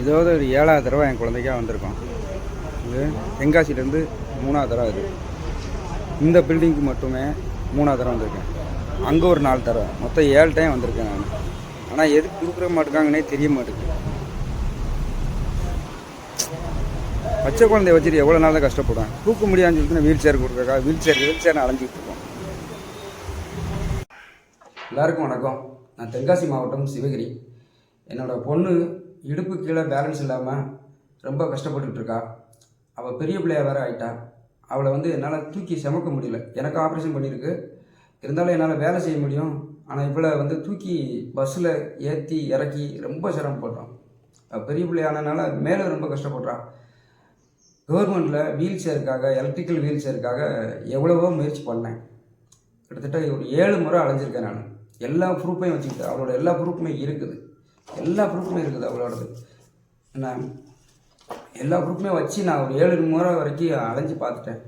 இதோட ஒரு ஏழாவது தடவை என் குழந்தைக்காக வந்திருக்கோம். இது தென்காசிலேருந்து மூணாவது தடவை இது. இந்த பில்டிங்க்கு மட்டுமே மூணாவது தடவை வந்திருக்கேன். அங்கே ஒரு நாலு தடவை. மொத்தம் ஏழு டைம் வந்திருக்கேன் நான். ஆனால் எதுக்கு கொடுக்குற மாட்டேங்காங்கன்னே தெரிய மாட்டேங்குது பச்சை குழந்தைய வச்சுட்டு எவ்வளோ நாள் தான் கஷ்டப்படுவேன். தூக்க முடியாதுன்னு சொல்லிட்டு வீல் சேர் கொடுக்குறக்கா வீல் சேர் வீல் சேர் அலைஞ்சிட்டு இருக்கோம் எல்லாருக்கும் வணக்கம். நான் தென்காசி மாவட்டம் சிவகிரி. என்னோடய பொண்ணு இடுப்பு கீழே பேலன்ஸ் இல்லாமல் ரொம்ப கஷ்டப்பட்டுருக்கா அவள் பெரிய பிள்ளையா வேற ஆகிட்டா அவளை வந்து என்னால் தூக்கி சமக்க முடியல. எனக்கு ஆப்ரேஷன் பண்ணியிருக்கு. இருந்தாலும் என்னால் வேலை செய்ய முடியும். ஆனால் இவளை வந்து தூக்கி பஸ்ஸில் ஏற்றி இறக்கி ரொம்ப சிரமப்படுறோம் அவள் பெரிய பிள்ளையானனால மேலே ரொம்ப கஷ்டப்படுறான் கவர்மெண்ட்டில் வீல் சேருக்காக எலக்ட்ரிக்கல் வீல் சேருக்காக எவ்வளவோ முயற்சி பண்ணேன். கிட்டத்தட்ட ஒரு ஏழு முறை அலைஞ்சிருக்கேன் நான். எல்லா ப்ரூஃபையும் வச்சுக்கிட்டு அவளோட எல்லா ப்ரூஃப்புமே இருக்குது. எல்லா ப்ரூஃபுமே இருக்குது அவளோடது. என்ன எல்லா ப்ரூஃபுமே வச்சு நான் ஒரு ஏழு முறை வரைக்கும் அலைஞ்சு பார்த்துட்டேன்.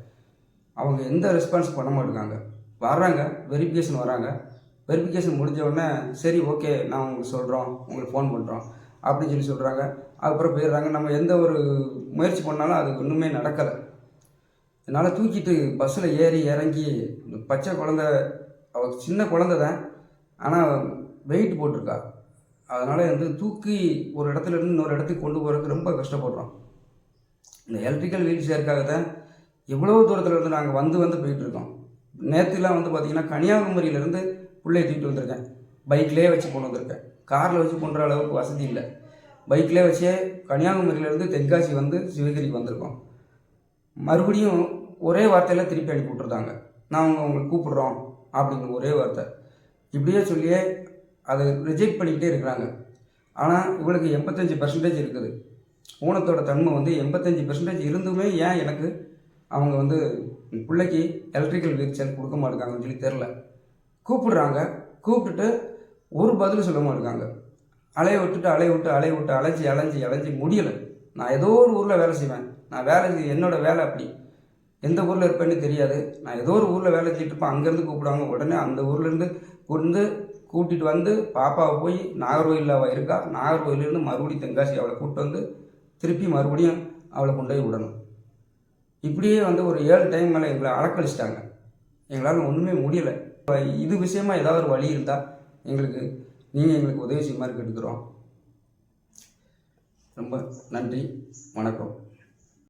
அவங்க எந்த ரெஸ்பான்ஸ் பண்ண மாட்டேங்காங்க வர்றாங்க வெரிஃபிகேஷன் வராங்க வெரிஃபிகேஷன் முடிஞ்ச உடனே சரி ஓகே நான் உங்களுக்கு சொல்கிறோம் உங்களுக்கு ஃபோன் பண்ணுறோம் அப்படின்னு சொல்லி சொல்கிறாங்க அதுக்கப்புறம் போயிடுறாங்க. நம்ம எந்த ஒரு முயற்சி பண்ணாலும் அது ஒன்றுமே நடக்கலை. என்னால் தூக்கிட்டு பஸ்ஸில் ஏறி இறங்கி இந்த பச்சை குழந்த அவள் சின்ன குழந்த தான் ஆனால் வெயிட் போட்டிருக்கா. அதனால் வந்து தூக்கி ஒரு இடத்துல இருந்து இன்னொரு இடத்துக்கு கொண்டு போகிறதுக்கு ரொம்ப கஷ்டப்படுறோம். இந்த எலக்ட்ரிக்கல் வீல் சேருக்காக தான் எவ்வளோ தூரத்தில் இருந்து நாங்கள் வந்து வந்து போயிட்டுருக்கோம். நேற்றுலாம் வந்து பார்த்திங்கன்னா கன்னியாகுமரியிலேருந்து பிள்ளைய தூக்கிட்டு வந்திருக்கேன். பைக்லேயே வச்சு கொண்டு வந்திருக்கேன். காரில் வச்சு கொண்டுற அளவுக்கு வசதி இல்லை. பைக்லேயே வச்சே கன்னியாகுமரியிலேருந்து தென்காசி வந்து சிவகிரிக்கு வந்திருக்கோம். மறுபடியும் ஒரே வார்த்தையில் திருப்பி அனுப்பி விட்ருந்தாங்க நான் அவங்க உங்களை கூப்பிடுறோம் அப்படிங்கிற ஒரே வார்த்தை. இப்படியே சொல்லியே அதை ரிஜெக்ட் பண்ணிக்கிட்டே இருக்கிறாங்க. ஆனால் இவளுக்கு எண்பத்தஞ்சு பர்சன்டேஜ் இருக்குது. ஊனத்தோட தன்மை வந்து எண்பத்தஞ்சு பர்சன்டேஜ் இருந்துமே ஏன் எனக்கு அவங்க வந்து என் பிள்ளைக்கு எலக்ட்ரிக்கல் வீல் கொடுக்க மாட்டேங்காங்கன்னு சொல்லி தெரில கூப்பிடுறாங்க. கூப்பிட்டுட்டு ஒரு பதில் சொல்ல மாட்டேங்காங்க. அலைய விட்டுட்டு அலைய விட்டு அலைய விட்டு அலைஞ்சி அலைஞ்சி அலைஞ்சி முடியலை. நான் ஏதோ ஒரு ஊரில் வேலை செய்வேன். நான் வேலை செய்ய என்னோட வேலை அப்படி. எந்த ஊரில் இருப்பேன்னு தெரியாது. நான் ஏதோ ஒரு ஊரில் வேலை செஞ்சுட்டு இருப்பேன். அங்கேருந்து கூப்பிடுவாங்க. உடனே அந்த ஊர்லேருந்து கொண்டு கூட்டிகிட்டு வந்து பாப்பாவை போய் நாகர்கோயிலில் அவள் இருக்கா. நாகர்கோயிலேருந்து மறுபடியும் தென்காசி அவளை கூப்பிட்டு வந்து திருப்பி மறுபடியும் அவளை கொண்டு போய் விடணும். இப்படியே வந்து ஒரு ஏழு டைம் மேலே எங்களை அலக்கழிச்சிட்டாங்க எங்களால் ஒன்றுமே முடியலை. இப்போ இது விஷயமா ஏதாவது ஒரு வழி இருந்தால் எங்களுக்கு நீங்கள் எங்களுக்கு உதவி செய்யுமாறு கேட்டுக்கிறோம். ரொம்ப நன்றி. வணக்கம்.